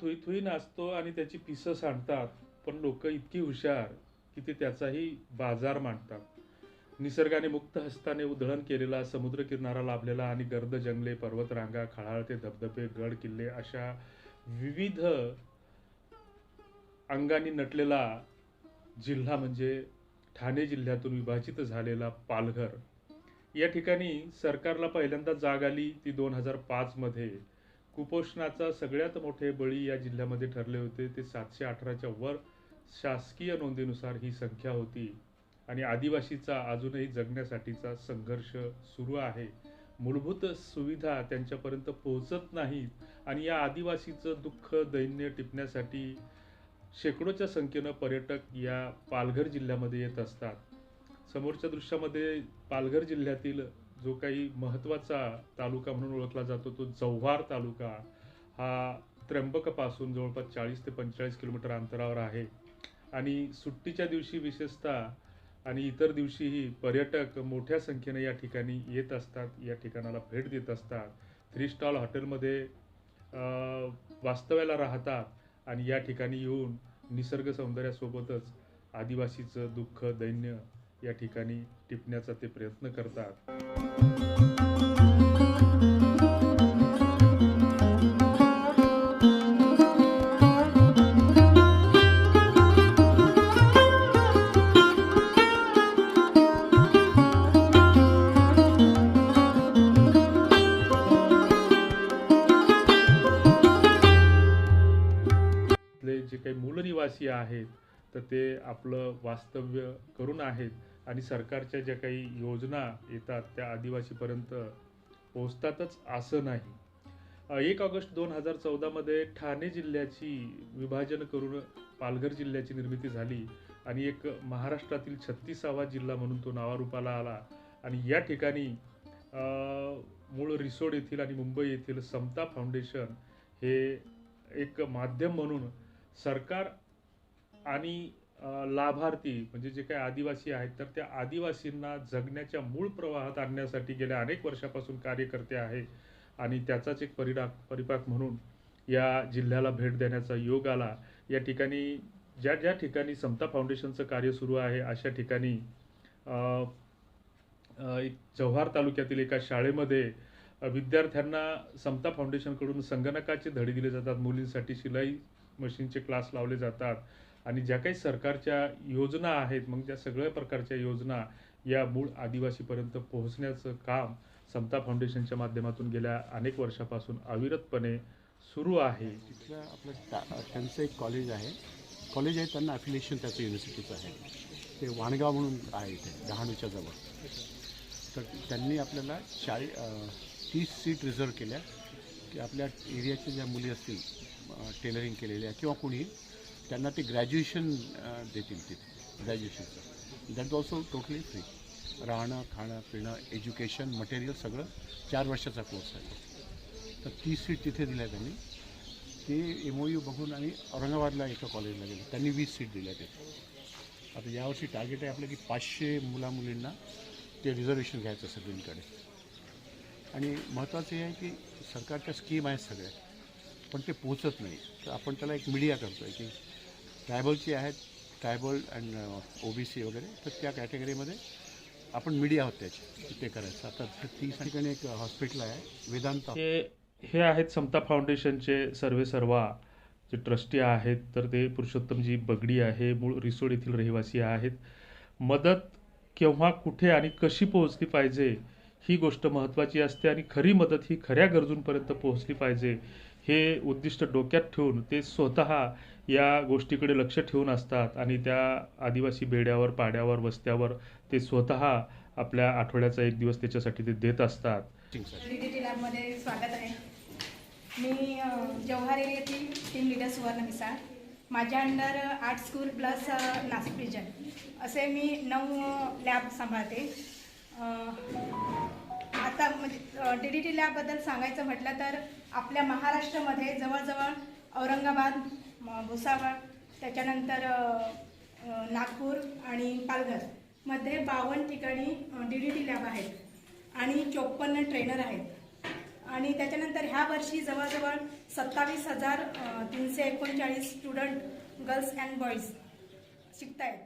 Thuy Thuy नाचतो आणि त्याची पिसं सांडतात पण लोक इतकी हुशार की ते त्याचाही बाजार मांडतात. निसर्गाने मुक्त हस्ताने उधळण केलेला समुद्र किनारा लाभलेला आणि गर्द जंगले पर्वतरांगा खळाळते धबधबे गड किल्ले अशा विविध अंगाने नटलेला जिल्हा म्हणजे ठाणे जिल्ह्यातून विभाजित झालेला पालघर. या ठिकाणी सरकारला पहिल्यांदा जाग आली ती दोन हजार पाचमध्ये कुपोषणाचा सगळ्यात मोठे बळी या जिल्ह्यामध्ये ठरले होते. ते सातशे अठराच्या वर शासकीय नोंदीनुसार ही संख्या होती. आणि आदिवासीचा अजूनही जगण्यासाठीचा संघर्ष सुरू आहे. मूलभूत सुविधा त्यांच्यापर्यंत पोहोचत नाहीत आणि या आदिवासीचं दुःख दैन्य टिपण्यासाठी शेकडोच्या संख्येनं पर्यटक या पालघर जिल्ह्यामध्ये येत असतात. समोरच्या दृश्यामध्ये पालघर जिल्ह्यातील जो काही महत्त्वाचा तालुका म्हणून ओळखला जातो तो जव्हार तालुका हा त्र्यंबकपासून जवळपास चाळीस ते पंचेचाळीस किलोमीटर अंतरावर आहे. आणि सुट्टीच्या दिवशी विशेषतः आणि इतर दिवशीही पर्यटक मोठ्या संख्येने या ठिकाणी येत असतात या ठिकाणाला भेट देत असतात. थ्री स्टॉल हॉटेलमध्ये वास्तव्याला राहतात आणि या ठिकाणी येऊन निसर्ग सौंदर्यासोबतच आदिवासीचं दुःख दैन्य या ठिकाणी टिपण्याचा ते प्रयत्न करतात. जे काही मूलनिवासी आहेत तर ते आपलं वास्तव्य करून आहेत. आणि सरकारच्या ज्या काही योजना येतात त्या आदिवासीपर्यंत पोहोचतातच असं नाही. एक ऑगस्ट दोन हजार चौदामध्ये ठाणे जिल्ह्याची विभाजन करून पालघर जिल्ह्याची निर्मिती झाली आणि एक महाराष्ट्रातील छत्तीसावा जिल्हा म्हणून तो नावारूपाला आला. आणि या ठिकाणी मूळ रिसोड येथील आणि मुंबई येथील समता फाउंडेशन हे एक माध्यम म्हणून सरकार आणि लाभार्थी म्हणजे जे काही आदिवासी आहेत तर त्या आदिवासींना जगण्याच्या मूळ प्रवाहात आणण्यासाठी गेल्या अनेक वर्षापासून कार्य करते आहे आणि त्याचाच एक परिणाम परिपाक म्हणून या जिल्ह्याला भेट देण्याचा योग आला. या ठिकाणी ज्या ज्या ठिकाणी समता फाउंडेशनचं कार्य सुरू आहे अशा ठिकाणी एक जव्हार तालुक्यातील एका शाळेमध्ये विद्यार्थ्यांना समता फाउंडेशनकडून संगणकाचे धडे दिले जातात मुलींसाठी शिलाई मशीनचे क्लास लावले जातात. आणि ज्या काही सरकारच्या योजना आहेत मग त्या सगळ्या प्रकारच्या योजना या मूळ आदिवासीपर्यंत पोहोचण्याचं काम समता फाउंडेशनच्या माध्यमातून गेल्या अनेक वर्षापासून अविरतपणे सुरू आहे. तिथलं आपलं टा त्यांचं एक कॉलेज आहे. कॉलेज आहे त्यांना अफिलिएशन त्याचं युनिव्हर्सिटीचं आहे. ते वाणगाव म्हणून आहे इथे डहाणूच्या जवळ. तर त्यांनी आपल्याला चाळी तीस सीट रिझर्व केल्या की आपल्या एरियाच्या ज्या मुली असतील टेलरिंग केलेल्या किंवा कोणी त्यांना ते ग्रॅज्युएशन देतील तिथे ग्रॅज्युएशनचं दॅट ऑल्सो टोटली फ्री राहणं खाणं पिणं एज्युकेशन मटेरियल सगळं चार वर्षाचा कोर्स आहे. तर तीस सीट तिथे दिल्या त्यांनी. ते एम ओ यू बघून आणि औरंगाबादला एका कॉलेजला गेलं. त्यांनी वीस सीट दिल्या तिथे. आता यावर्षी टार्गेट आहे आपलं की पाचशे मुलामुलींना ते रिझर्वेशन घ्यायचं सगळींकडे आणि महत्त्वाचं हे आहे की सरकारच्या स्कीम आहेत सगळ्या. पण ते पोचत नाही. तर आपण त्याला एक मीडिया करतो आहे की ट्रायबलची आहेत tribal and O B C वगैरे तर त्या कॅटेगरीमध्ये आपण मीडिया आहोत त्याची ते करायचं. आता ती ठिकाणी एक हॉस्पिटल आहे वेदांत. हे हे आहेत समता फाउंडेशनचे सर्वे सर्वा. जे ट्रस्टी आहेत तर ते पुरुषोत्तमजी बगडी आहे मूळ रिसोड येथील रहिवासी आहेत. मदत केव्हा कुठे आणि कशी पोहोचली पाहिजे ही गोष्ट महत्त्वाची असते आणि खरी मदत ही खऱ्या गरजूंपर्यंत पोहोचली पाहिजे हे उद्दिष्ट डोक्यात ठेवून ते स्वतः या गोष्टीकडे लक्ष ठेवून असतात आणि त्या आदिवासी बेड्यावर पाड्यावर वस्त्यावर ते स्वतः आपल्या आठवड्याचा एक दिवस त्याच्यासाठी ते देत असतात. लॅबमध्ये स्वागत आहे. मी जव्हार एरियातील टीम लिडर सुवर्ण मिसाळ. माझ्या under art school plus Nashik region असे मी नऊ लॅब सांभाळते. डी डी टी लॅबबद्दल सांगायचं म्हटलं तर आपल्या महाराष्ट्रामध्ये जवळजवळ औरंगाबाद भुसावळ त्याच्यानंतर नागपूर आणि पालघरमध्ये बावन्न ठिकाणी डी डी टी लॅब आहेत आणि चोपन्न ट्रेनर आहेत. आणि त्याच्यानंतर ह्या वर्षी जवळजवळ सत्तावीस हजार तीनशे एकोणचाळीस स्टुडंट गर्ल्स अँड बॉईज शिकत आहेत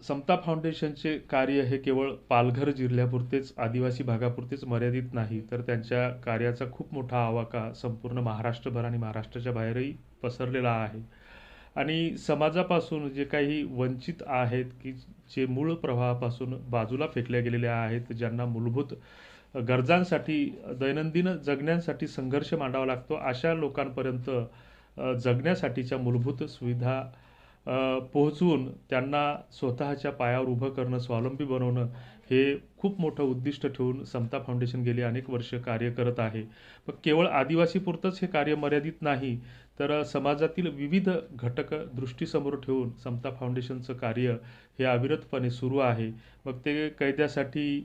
समता फाउंडेशनचे कार्य हे केवळ पालघर जिल्ह्यापुरतेच आदिवासी भागापुरतेच मर्यादित नाही तर त्यांच्या कार्याचा खूप मोठा आवाका संपूर्ण महाराष्ट्रभर आणि महाराष्ट्राच्या बाहेरही पसरलेला आहे. आणि समाजापासून जे काही वंचित आहेत की जे मूळ प्रवाहापासून बाजूला फेकल्या गेलेल्या आहेत ज्यांना मूलभूत गरजांसाठी दैनंदिन जगण्यासाठी संघर्ष मांडावा लागतो अशा लोकांपर्यंत जगण्यासाठीच्या मूलभूत सुविधा पोहोचून पोहोचवून त्यांना स्वतःच्या पायावर उभं करणं स्वावलंबी बनवणं हे खूप मोठं उद्दिष्ट ठेवून समता फाउंडेशन गेली अनेक वर्ष कार्य करत आहे. पण केवळ आदिवासीपुरतंच हे कार्य मर्यादित नाही तर समाजातील विविध घटक दृष्टीसमोर ठेवून समता फाउंडेशनचं कार्य हे अविरतपणे सुरू आहे. मग ते कैद्यासाठी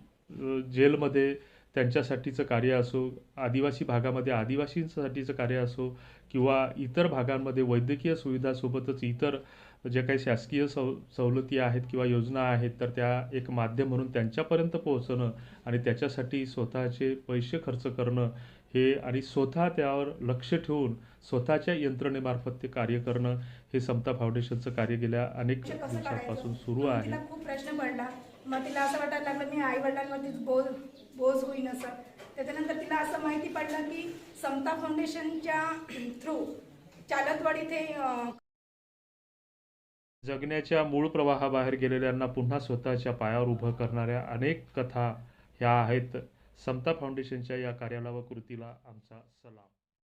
जेलमध्ये त्यांच्यासाठीचं कार्य असो आदिवासी भागामध्ये आदिवासींसाठीचं कार्य असो किंवा इतर भागांमध्ये वैद्यकीय सुविधासोबतच इतर जे काही शासकीय सव सवलती आहेत किंवा योजना आहेत तर त्या एक माध्यम म्हणून त्यांच्यापर्यंत पोहोचणं आणि त्याच्यासाठी स्वतःचे पैसे खर्च करणं हे आणि स्वतः त्यावर लक्ष ठेवून स्वतःच्या यंत्रणेमार्फत ते कार्य करणं हे समता फाउंडेशनचं कार्य गेल्या अनेक कसं दिवसांपासून सुरू आहे. तिला खूप प्रश्न पडला. मग तिला असं वाटायला लागलं मी आई वडिलांवरतीच बोज बोज होईन असं. त्याच्यानंतर तिला असं माहिती पडलं की समता फाउंडेशनच्या थ्रू चालतवाड अं, जगण्याच्या मूळ प्रवाहाबाहेर गेलेल्यांना पुन्हा स्वतःच्या पायावर उभं करणाऱ्या अनेक कथा ह्या आहेत. समता फाउंडेशनच्या या कार्याला व कृतीला आमचा सलाम.